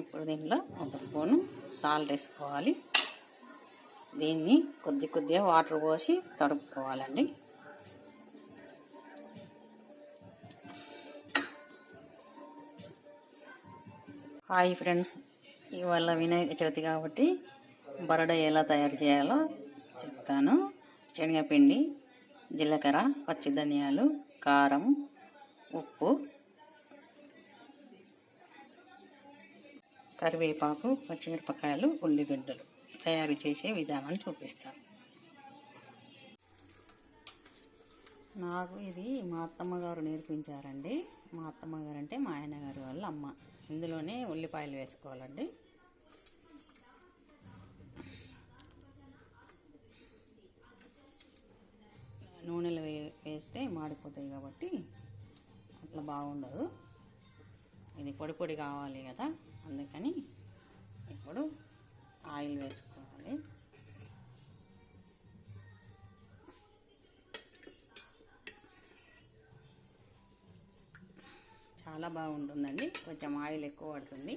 ఇప్పుడు దీనిలో ఒక స్పూను సాల్ట్ వేసుకోవాలి. దీన్ని కొద్ది కొద్దిగా వాటర్ పోసి తడుపుకోవాలండి. హాయ్ ఫ్రెండ్స్ ఇవాళ వినాయక చవితి కాబట్టి బరడ ఎలా తయారు చేయాలో చెప్తాను. శనగపిండి జీలకర్ర పచ్చి ధనియాలు కారం ఉప్పు కరివేపాకు పచ్చిమిరపకాయలు ఉల్లిగడ్డలు తయారు చేసే విధానాన్ని చూపిస్తాను. నాకు ఇది మా అత్తమ్మ గారు నేర్పించారండి. మా అత్తమ్మ గారు అంటే మా ఆయన గారు వాళ్ళ అమ్మ. ఇందులోనే ఉల్లిపాయలు వేసుకోవాలండి. నూనెలు వే వేస్తే మాడిపోతాయి కాబట్టి అట్లా బాగుండదు. ఇది పొడి పొడి కావాలి కదా అందుకని ఇప్పుడు ఆయిల్ వేసుకోవాలి. చాలా బాగుంటుందండి కొంచెం ఆయిల్ ఎక్కువ పడుతుంది.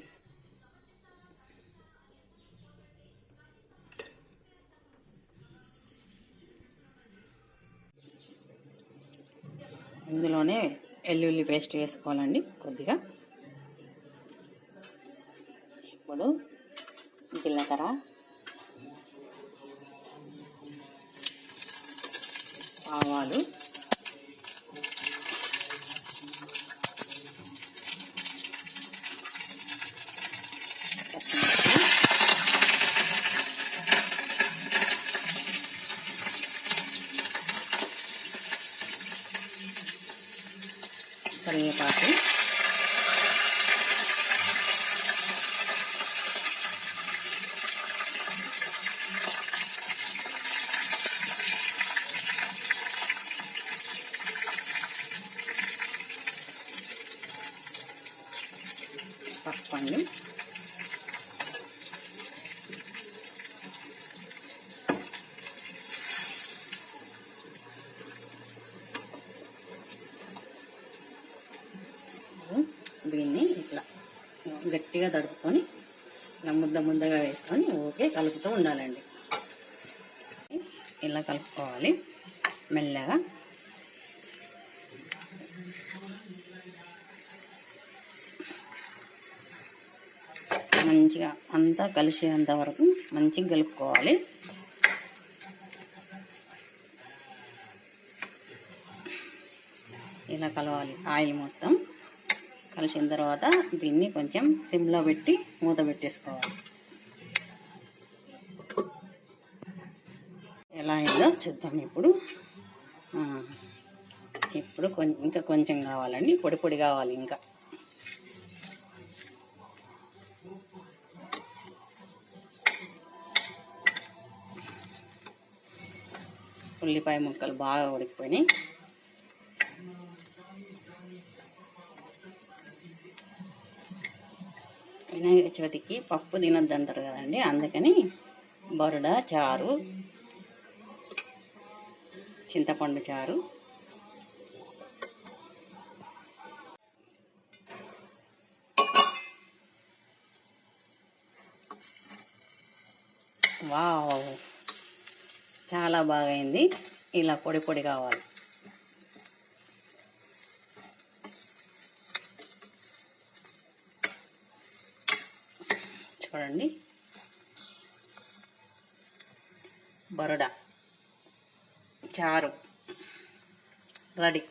ఇందులోనే ఎల్లుల్లి పేస్ట్ వేసుకోవాలండి కొద్దిగా. ఇప్పుడు జీలకర్ర ఆవాలు కరివేపాకు. పసుపు అండి దీన్ని ఇట్లా గట్టిగా తడుపుకొని ఇలా ముద్ద ముద్దగా వేసుకొని ఓకే కలుపుతూ ఉండాలండి. ఇలా కలుపుకోవాలి. మెల్లగా మంచిగా అంతా కలిసేంత వరకు మంచిగా కలుపుకోవాలి. ఇలా కలవాలి ఆయిల్ మొత్తం. కలిసిన తర్వాత దీన్ని కొంచెం సిమ్లో పెట్టి మూత పెట్టేసుకోవాలి. ఎలా అయిందో చూద్దాం ఇప్పుడు. ఇప్పుడు కొంచెం ఇంకా కొంచెం కావాలండి. పొడి పొడి కావాలి ఇంకా. ఉల్లిపాయ ముక్కలు బాగా ఉడికిపోయినాయి. వినాయక చవితికి పప్పు తినొద్దు అంటారు కదండి అందుకని బరుడ చారు చింతపండు చారు. వావ్. చాలా బాగా అయింది ఇలా పొడి పొడి కావాలి. చూడండి. బరోడా చారు రెడీ.